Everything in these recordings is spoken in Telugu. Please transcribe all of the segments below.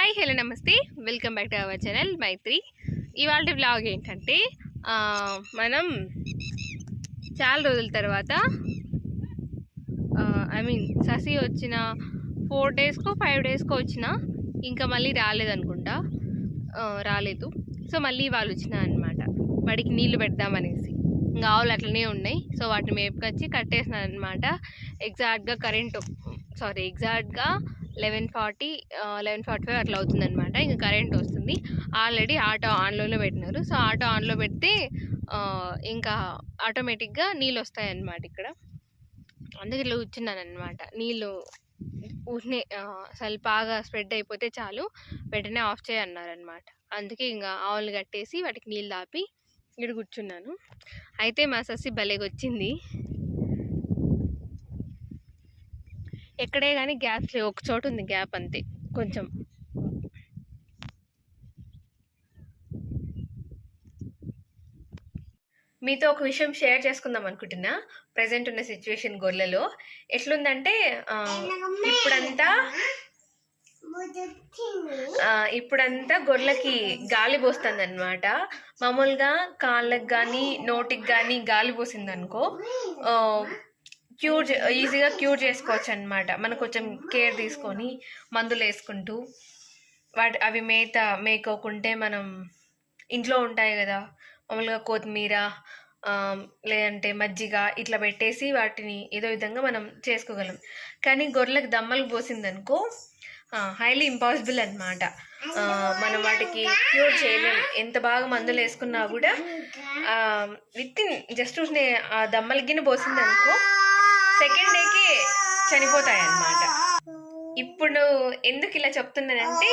హాయ్ హలో నమస్తే. Welcome back to our channel Maithri ఇవాళ వ్లాగ్ ఏంటంటే మనం చాలా రోజుల తర్వాత ఐ మీన్ ససి వచ్చిన ఫోర్ డేస్కో ఫైవ్ డేస్కో వచ్చిన ఇంకా మళ్ళీ రాలేదనుకుంటా. రాలేదు. సో మళ్ళీ వాళ్ళు వచ్చిన అనమాట వాడికి నీళ్ళు పెడదామనేసి ఇంకా ఆవులు అట్లనే ఉన్నాయి. సో వాటిని మేపుకొచ్చి కట్టేసినాను అనమాట ఎగ్జాక్ట్గా కరెంటు సారీ ఎగ్జాక్ట్గా eleven forty eleven forty five అట్లా అవుతుందనమాట ఇంకా కరెంట్ వస్తుంది. ఆల్రెడీ ఆటో ఆన్లోనే పెట్టినారు. సో ఆటో ఆన్లో పెడితే ఇంకా ఆటోమేటిక్గా నీళ్ళు వస్తాయన్నమాట ఇక్కడ. అందుకే ఇట్లా కూర్చున్నాను అనమాట నీళ్ళు ఊరినే అసలు బాగా స్ప్రెడ్ అయిపోతే చాలు వెంటనే ఆఫ్ చేయన్నారనమాట అందుకే ఇంకా ఆవులు కట్టేసి వాటికి నీళ్ళు ఆపి ఇక్కడ కూర్చున్నాను. అయితే మా సస్సి భలేగా వచ్చింది ఎక్కడే కానీ గ్యాప్స్ లేవు. ఒక చోట ఉంది గ్యాప్ అంతే. కొంచెం. మీతో ఒక విషయం షేర్ చేసుకుందాం అనుకుంటున్నా. ప్రజెంట్ ఉన్న సిచ్యువేషన్ గొర్రెలో. ఎట్లుందంటే ఇప్పుడంతా ఇప్పుడంతా గొర్రెలకి గాలి పోస్తుంది అనమాట మామూలుగా కాళ్ళకి కానీ నోటికి కానీ గాలి పోసింది అనుకో క్యూర్ ఈజీగా క్యూర్ చేసుకోవచ్చు అనమాట మనం కొంచెం కేర్ తీసుకొని మందులు వేసుకుంటూ వాటి అవి మేత మేకోకుంటే మనం ఇంట్లో ఉంటాయి కదా మామూలుగా కొత్తిమీర లేదంటే మజ్జిగ ఇట్లా పెట్టేసి వాటిని ఏదో విధంగా మనం చేసుకోగలం. కానీ గొర్రెలకు దమ్మలు పోసిందనుకో హైలీ ఇంపాసిబుల్ అనమాట మనం వాటికి క్యూర్ చేయలేం. ఎంత బాగా మందులు వేసుకున్నా కూడా విత్ ఇన్ జస్ట్ ఆ దమ్మలకి పోసిందనుకో సెకండ్ డేకి చనిపోతాయి అన్నమాట ఇప్పుడు ఎందుకు ఇలా చెప్తున్నానంటే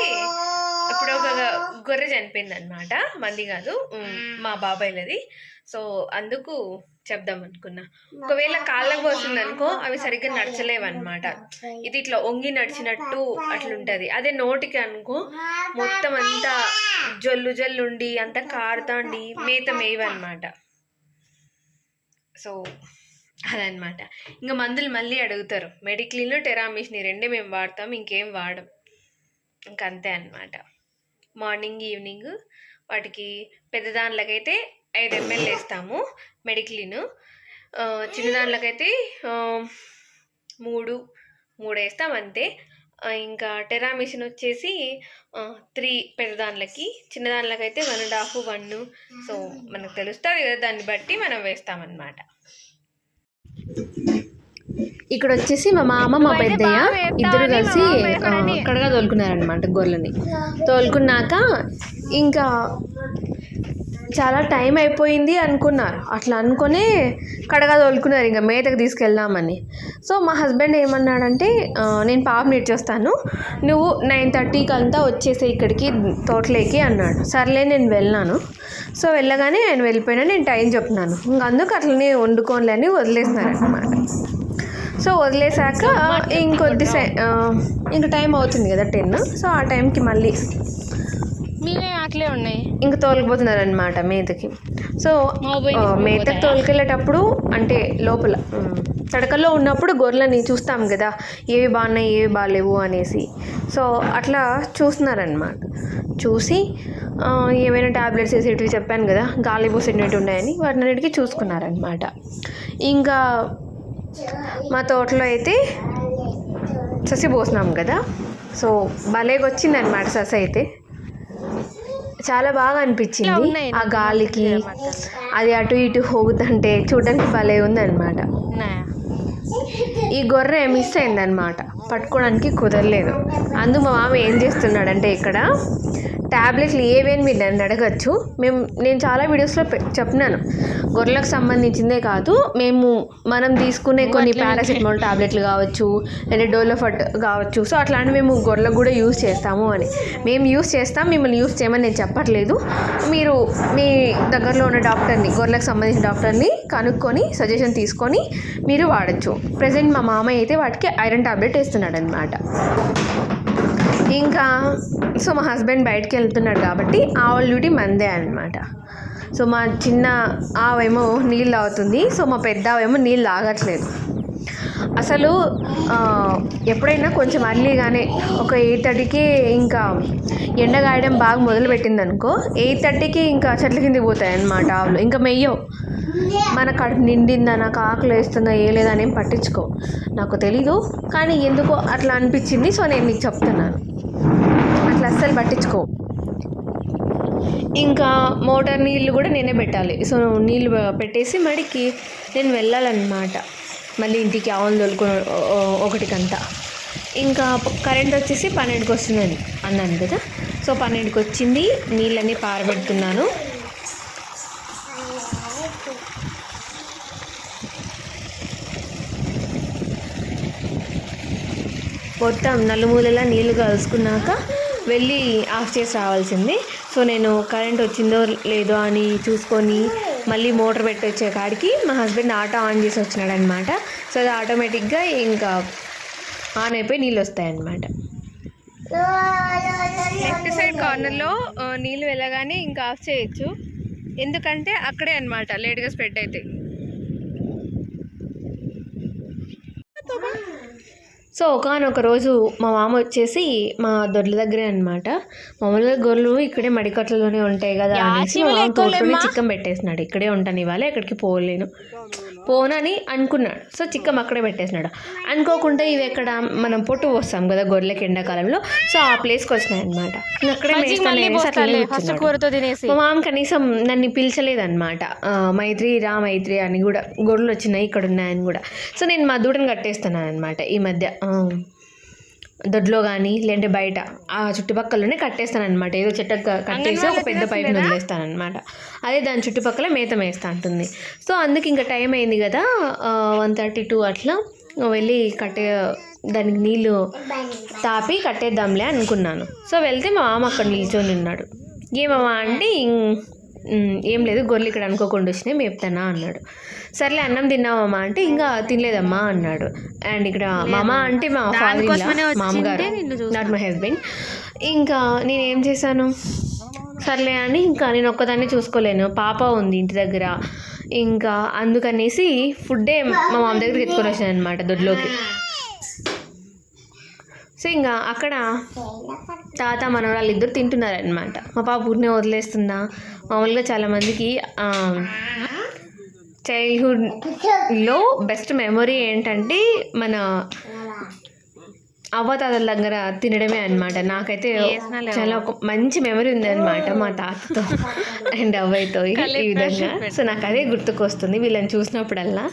ఇప్పుడు ఒక గొర్రె చనిపోయింది అనమాట మంది కాదు మా బాబాయ్లది. సో అందుకు చెప్దాం అనుకున్నా. ఒకవేళ కాళ్ళకు పోతుంది అనుకో అవి సరిగ్గా నడచలేవు అనమాట ఇది ఇట్లా వంగి నడిచినట్టు అట్లుంటది. అదే నోటికి అనుకో మొత్తం అంతా జొల్లు జల్లు ఉండి అంతా కారుతాండి మేత మేవన్నమాట సో అదనమాట ఇంకా మందులు మళ్ళీ అడుగుతారు. మెడిక్లీన్ టెరామిషన్ ఈ రెండే మేము వాడతాం ఇంకేం వాడం. ఇంక అంతే అనమాట మార్నింగ్ ఈవినింగ్ వాటికి పెద్దదానిలకైతే ఐదు ఎంఎల్ వేస్తాము మెడిక్లీన్. చిన్నదానిలకైతే మూడు మూడు వేస్తాం అంతే. ఇంకా ఇంకా టెరామిషన్ వచ్చేసి త్రీ పెద్దదానిలకి చిన్నదానిలకైతే one and half one. So మనకు తెలుస్తుంది కదా దాన్ని బట్టి మనం వేస్తామన్నమాట. ఇక్కడ వచ్చేసి మా మామ మా పెద్దయ్య ఇద్దరు కలిసి ఆ, కడగా తోలుకున్నారనమాట గొర్రెని తోలుకున్నాక ఇంకా చాలా టైం అయిపోయింది అనుకున్నారు అట్లా అనుకునే కడగా తోలుకున్నారు. ఇంకా మేతకు తీసుకెళ్దామని. సో మా హస్బెండ్ ఏమన్నాడంటే "ఆ, నేను పాపని ఇచ్చేస్తాను నువ్వు నైన్ థర్టీకి అంతా వచ్చేసే ఇక్కడికి తోటలోకి అన్నాడు. సర్లే నేను వెళ్ళాను. సో వెళ్ళగానే ఆయన వెళ్ళిపోయినా నేను టైం చెప్తున్నాను. ఇంక అందుకు అట్లనే వండుకోనులే అని వదిలేసినారనమాట సో వదిలేసాక ఇంకొద్ది ఇంక టైం అవుతుంది కదా టెన్. సో ఆ టైంకి మళ్ళీ మీవే అట్లే ఉన్నాయి. ఇంక తోలుకుపోతున్నారు అనమాట మేతకి. సో మేతకి తోలుకెళ్ళేటప్పుడు అంటే లోపల తడకల్లో ఉన్నప్పుడు గొర్రెలని చూస్తాం కదా ఏవి బాగున్నాయి ఏవి బాగాలేవు అనేసి. సో అట్లా చూస్తున్నారనమాట చూసి ఏమైనా ట్యాబ్లెట్స్ వేసేటివి చెప్పాను కదా గాలి పోసేటివి ఉన్నాయని వాటిని అన్నిటికీ చూసుకున్నారనమాట ఇంకా మా తోటలో అయితే ససి పోసినాం కదా సో భలేగా వచ్చిందనమాట ససి అయితే. చాలా బాగా అనిపించింది. ఆ గాలికి అది అటు ఇటు హోగుతుంటే చూడడానికి భలే ఉందన్నమాట. ఈ గొర్రె మిస్ అయిందనమాట పట్టుకోవడానికి కుదరలేదు. అందు మా మామ ఏం చేస్తున్నాడంటే ఇక్కడ ట్యాబ్లెట్లు ఏవేని మీరు నన్ను అడగచ్చు. మేము నేను చాలా వీడియోస్లో చెప్పినాను. గొర్రెలకు సంబంధించిందే కాదు మేము మనం తీసుకునే కొన్ని పారాసిటమాల్ టాబ్లెట్లు కావచ్చు లేదా డోలోఫట్ కావచ్చు. సో అట్లాంటివి మేము గొర్రెలకు కూడా యూస్ చేస్తాము అని. మేము యూస్ చేస్తాం మిమ్మల్ని యూస్ చేయమని నేను చెప్పట్లేదు. మీరు మీ దగ్గరలో ఉన్న డాక్టర్ని గొర్రెలకు సంబంధించిన డాక్టర్ని కనుక్కొని సజెషన్ తీసుకొని మీరు వాడచ్చు. ప్రజెంట్ మా మామయ్య అయితే వాటికి ఐరన్ టాబ్లెట్ వేస్తున్నాడు అనమాట ఇంకా సో మా హస్బెండ్ బయటకు వెళ్తున్నాడు కాబట్టి ఆవుల డ్యూటీ మందే అనమాట సో మా చిన్న ఆవేమో నీళ్ళు తాగుతుంది. సో మా పెద్ద ఆవేమో నీళ్ళు తాగట్లేదు. అసలు ఎప్పుడైనా కొంచెం అర్లీగానే ఒక ఎయిట్ థర్టీకి ఇంకా ఎండ కాయడం బాగా మొదలుపెట్టింది అనుకో ఎయిట్ థర్టీకి ఇంకా చెట్ల కింద పోతాయి అన్నమాట ఆవులు. ఇంకా మెయ్యవు. మన కడుపు నిండిందా నాకు ఆకులు వేస్తుందా ఏ లేదా ఏం పట్టించుకో. నాకు తెలీదు కానీ ఎందుకో అట్లా అనిపించింది సో నేను మీకు చెప్తున్నాను. అట్లా అస్సలు పట్టించుకో. ఇంకా మోటార్ నీళ్ళు కూడా నేనే పెట్టాలి. సో నీళ్ళు పెట్టేసి మడికి నేను వెళ్ళాలన్నమాట. మళ్ళీ ఇంటికి ఆవులు తోలుకొని ఒకటికంతా. ఇంకా కరెంట్ వచ్చేసి పన్నెండుకి వస్తుందని అన్నాను కదా. సో పన్నెండుకి వచ్చింది నీళ్ళన్నీ పారబెడుతున్నాను. మొత్తం నలుమూలలా నీళ్ళు కలుసుకున్నాక వెళ్ళి ఆఫ్ చేసి రావాల్సింది. సో నేను కరెంట్ వచ్చిందో లేదో అని చూసుకొని మళ్ళీ మోటార్ పెట్టి వచ్చే కాడికి మా హస్బెండ్ ఆటో ఆన్ చేసి వచ్చినాడు అనమాట సో అది ఆటోమేటిక్గా ఇంకా ఆన్ అయిపోయి నీళ్ళు వస్తాయన్నమాట లెఫ్ట్ సైడ్ కార్నర్లో నీళ్ళు వెళ్ళగానే ఇంకా ఆఫ్ చేయొచ్చు. ఎందుకంటే అక్కడే అనమాట లేట్గా స్ప్రెడ్ అవుతాయి సో ఒకనొక రోజు మా మామ వచ్చేసి మా దొడ్ల దగ్గరే అనమాట మామూలుగా గొర్రెలు ఇక్కడే మడికట్లలోనే ఉంటాయి కదా అనేసి మా మామ తోటలోనే చిక్కం పెట్టేసినాడు ఇక్కడే ఉంటాను ఇవాళ ఎక్కడికి పోలేను. పోనని అనుకున్నాడు. సో చిక్కం అక్కడే పెట్టేసినాడు. అనుకోకుండా ఇవి ఎక్కడ మనం పొట్టు పోస్తాం కదా గొర్రెలకి ఎండాకాలంలో. సో ఆ ప్లేస్కి వచ్చినాయి అనమాట అక్కడే మా మామ కనీసం నన్ను పిలిచలేదన్నమాట. మైత్రి రా మైత్రి అని కూడా గొర్రెలు వచ్చినాయి ఇక్కడ ఉన్నాయని కూడా. సో నేను మా దూడని కట్టేస్తున్నాను అనమాట ఈ మధ్య. దొడ్లో కానీ లేదంటే బయట ఆ చుట్టుపక్కలనే కట్టేస్తాను అనమాట ఏదో చెట్టు కట్టేసి ఒక పెద్ద పైప్ వదిలేస్తాను అనమాట అదే దాని చుట్టుపక్కల మేత మేస్తా ఉంటుంది సో అందుకు ఇంకా టైం అయింది కదా వన్ థర్టీ టూ అట్లా వెళ్ళి కట్టే దానికి నీళ్ళు తాపి కట్టేద్దాంలే అనుకున్నాను. సో వెళ్తే మా మామ అక్కడ నిల్చొని ఉన్నాడు. ఏమమ్మా అంటే ఏం లేదు గొర్రెలు ఇక్కడ అనుకోకుండా వచ్చినాయి మేపుతానా అన్నాడు. సర్లే అన్నం తిన్నావమ్మా అంటే ఇంకా తినలేదమ్మా అన్నాడు. అండ్ ఇక్కడ మామ అంటే మా ఫాదర్ మామగారు. నాట్ మై హస్బెండ్ ఇంకా నేను ఏం చేశాను? సర్లే అని ఇంకా నేను ఒక్కదాన్ని చూసుకోలేను. పాప ఉంది ఇంటి దగ్గర. ఇంకా అందుకనేసి ఫుడ్డే మా మామ దగ్గరికి ఎత్తుకొని వచ్చాను అనమాట దొడ్లోకి. సో ఇంకా అక్కడ తాత మనవరాళ్ళు ఇద్దరు తింటున్నారనమాట మా పాప ఊరినే వదిలేస్తుందా? మామూలుగా చాలామందికి చైల్డ్హుడ్లో బెస్ట్ మెమొరీ ఏంటంటే మన అవ్వ తాతల దగ్గర తినడమే అనమాట నాకైతే చాలా ఒక మంచి మెమరీ ఉందన్నమాట మా తాతతో అండ్ అవ్వయ్యతో ఈ విధంగా. సో నాకు అదే గుర్తుకొస్తుంది వీళ్ళని చూసినప్పుడల్లా.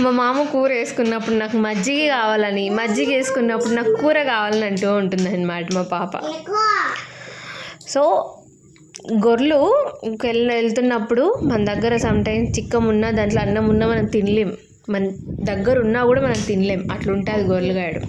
మా మామ కూర వేసుకున్నప్పుడు నాకు మజ్జిగ కావాలని మజ్జిగ వేసుకున్నప్పుడు నాకు కూర కావాలని అంటూ ఉంటుంది అనమాట మా పాప. సో గొర్రెలు వెళ్ళ వెళ్తున్నప్పుడు మన దగ్గర సమ్టైమ్స్ చిక్కం ఉన్నా దాంట్లో అన్నం ఉన్నా మనం తినలేం. మన దగ్గర ఉన్నా కూడా మనం తినలేం. అట్లుంటుంది గొర్రెలుగాడు